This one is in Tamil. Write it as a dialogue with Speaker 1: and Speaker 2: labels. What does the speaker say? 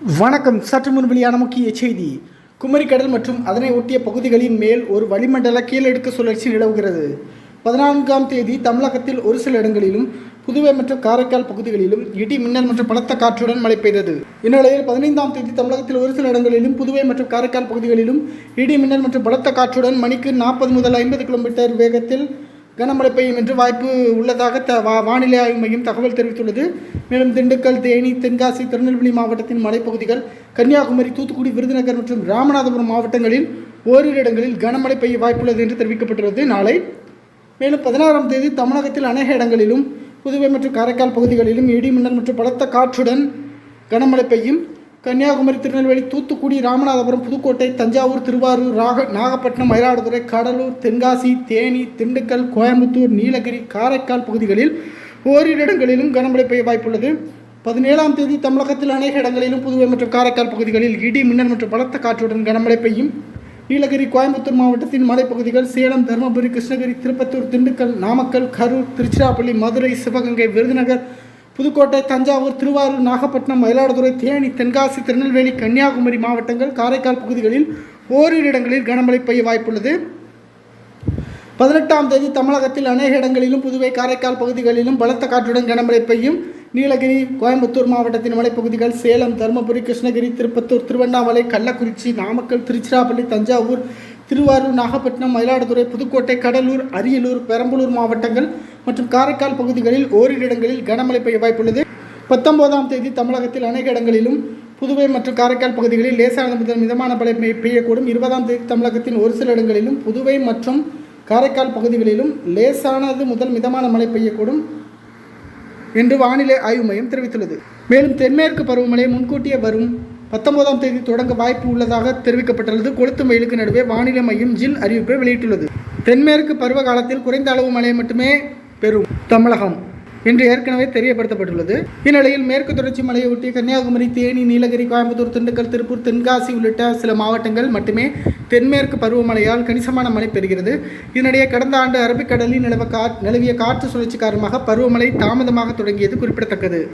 Speaker 1: வணக்கம். சற்று முன் வெளியான முக்கிய செய்தி. குமரிக்கடல் மற்றும் அதனை ஒட்டிய பகுதிகளின் மேல் ஒரு வளிமண்டல கீழடுக்கு சுழற்சி நிலவுகிறது. பதினான்காம் தேதி தமிழகத்தில் ஒரு சில இடங்களிலும் புதுவை மற்றும் காரைக்கால் பகுதிகளிலும் இடி மின்னல் மற்றும் பலத்த காற்றுடன் மழை பெய்தது. இந்நிலையில் பதினைந்தாம் தேதி தமிழகத்தில் ஒரு சில இடங்களிலும் புதுவை மற்றும் காரைக்கால் பகுதிகளிலும் இடி மின்னல் மற்றும் பலத்த காற்றுடன் மணிக்கு நாற்பது முதல் ஐம்பது கிலோமீட்டர் வேகத்தில் கனமழை பெய்யும் என்று வாய்ப்பு உள்ளதாக த வா வானிலை ஆய்வு மையம் தகவல் தெரிவித்துள்ளது. மேலும் திண்டுக்கல் தேனி தென்காசி திருநெல்வேலி மாவட்டத்தின் மலைப்பகுதிகள் கன்னியாகுமரி தூத்துக்குடி விருதுநகர் மற்றும் ராமநாதபுரம் மாவட்டங்களில் ஓரிரு இடங்களில் கனமழை பெய்ய வாய்ப்புள்ளது என்று தெரிவிக்கப்பட்டுள்ளது. நாளை மேலும் பதினாறாம் தேதி தமிழகத்தில் அநேக இடங்களிலும் புதுவை மற்றும் காரைக்கால் பகுதிகளிலும் இடி மின்னல் மற்றும் பலத்த காற்றுடன் கனமழை பெய்யும். கன்னியாகுமரி திருநெல்வேலி தூத்துக்குடி ராமநாதபுரம் புதுக்கோட்டை தஞ்சாவூர் திருவாரூர் ராக நாகப்பட்டினம் மயிலாடுதுறை கடலூர் தென்காசி தேனி திண்டுக்கல் கோயம்புத்தூர் நீலகிரி காரைக்கால் பகுதிகளில் ஓரிரு இடங்களிலும் கனமழை பெய்ய வாய்ப்புள்ளது. பதினேழாம் தேதி தமிழகத்தில் அநேக இடங்களிலும் புதுவை மற்றும் காரைக்கால் பகுதிகளில் இடி மின்னல் மற்றும் பலத்த காற்றுடன் கனமழை பெய்யும். நீலகிரி கோயம்புத்தூர் மாவட்டத்தின் மலைப்பகுதிகள் சேலம் தருமபுரி கிருஷ்ணகிரி திருப்பத்தூர் திண்டுக்கல் நாமக்கல் கரூர் திருச்சிராப்பள்ளி மதுரை சிவகங்கை விருதுநகர் புதுக்கோட்டை தஞ்சாவூர் திருவாரூர் நாகப்பட்டினம் மயிலாடுதுறை தேனி தென்காசி திருநெல்வேலி கன்னியாகுமரி மாவட்டங்கள் காரைக்கால் பகுதிகளில் ஓரிரு இடங்களில் கனமழை பெய்ய வாய்ப்புள்ளது. பதினெட்டாம் தேதி தமிழகத்தில் அநேக இடங்களிலும் புதுவை காரைக்கால் பகுதிகளிலும் பலத்த காற்றுடன் கனமழை பெய்யும். நீலகிரி கோயம்புத்தூர் மாவட்டத்தின் மலைப்பகுதிகள் சேலம் தருமபுரி கிருஷ்ணகிரி திருப்பத்தூர் திருவண்ணாமலை கள்ளக்குறிச்சி நாமக்கல் திருச்சிராப்பள்ளி தஞ்சாவூர் திருவாரூர் நாகப்பட்டினம் மயிலாடுதுறை புதுக்கோட்டை கடலூர் அரியலூர் பெரம்பலூர் மாவட்டங்கள் மற்றும் காரைக்கால் பகுதிகளில் ஓரிரு இடங்களில் கனமழை பெய்ய வாய்ப்புள்ளது. பத்தொன்பதாம் தேதி தமிழகத்தில் அநேக இடங்களிலும் புதுவை மற்றும் காரைக்கால் பகுதிகளில் லேசானது முதல் மிதமான மழை பெய்யக்கூடும். இருபதாம் தேதி தமிழகத்தின் ஒரு சில இடங்களிலும் புதுவை மற்றும் காரைக்கால் பகுதிகளிலும் லேசானது முதல் மிதமான மழை பெய்யக்கூடும் என்று வானிலை ஆய்வு மையம் தெரிவித்துள்ளது. மேலும் தென்மேற்கு பருவமழை முன்கூட்டியே வரும். பத்தொன்பதாம் தேதி தொடங்க வாய்ப்பு உள்ளதாக தெரிவிக்கப்பட்டுள்ளது. கொளுத்து மயிலுக்கு நடுவே வானிலை மையம் ஜில் அறிவிப்பை வெளியிட்டுள்ளது. தென்மேற்கு பருவ காலத்தில் குறைந்த அளவு மழை மட்டுமே பெறும் தமிழகம் என்று ஏற்கனவே தெரியப்படுத்தப்பட்டுள்ளது. இந்நிலையில் மேற்கு தொடர்ச்சி மலையை ஒட்டிய கன்னியாகுமரி தேனி நீலகிரி கோயம்புத்தூர் திண்டுக்கல் திருப்பூர் தென்காசி உள்ளிட்ட சில மாவட்டங்கள் மட்டுமே தென்மேற்கு பருவமழையால் கணிசமான மழை பெறுகிறது. இதனிடையே கடந்த ஆண்டு அரபிக்கடலில் நிலவ கா நிலவிய காற்று சுழற்சி காரணமாக பருவமழை தாமதமாக தொடங்கியது குறிப்பிடத்தக்கது.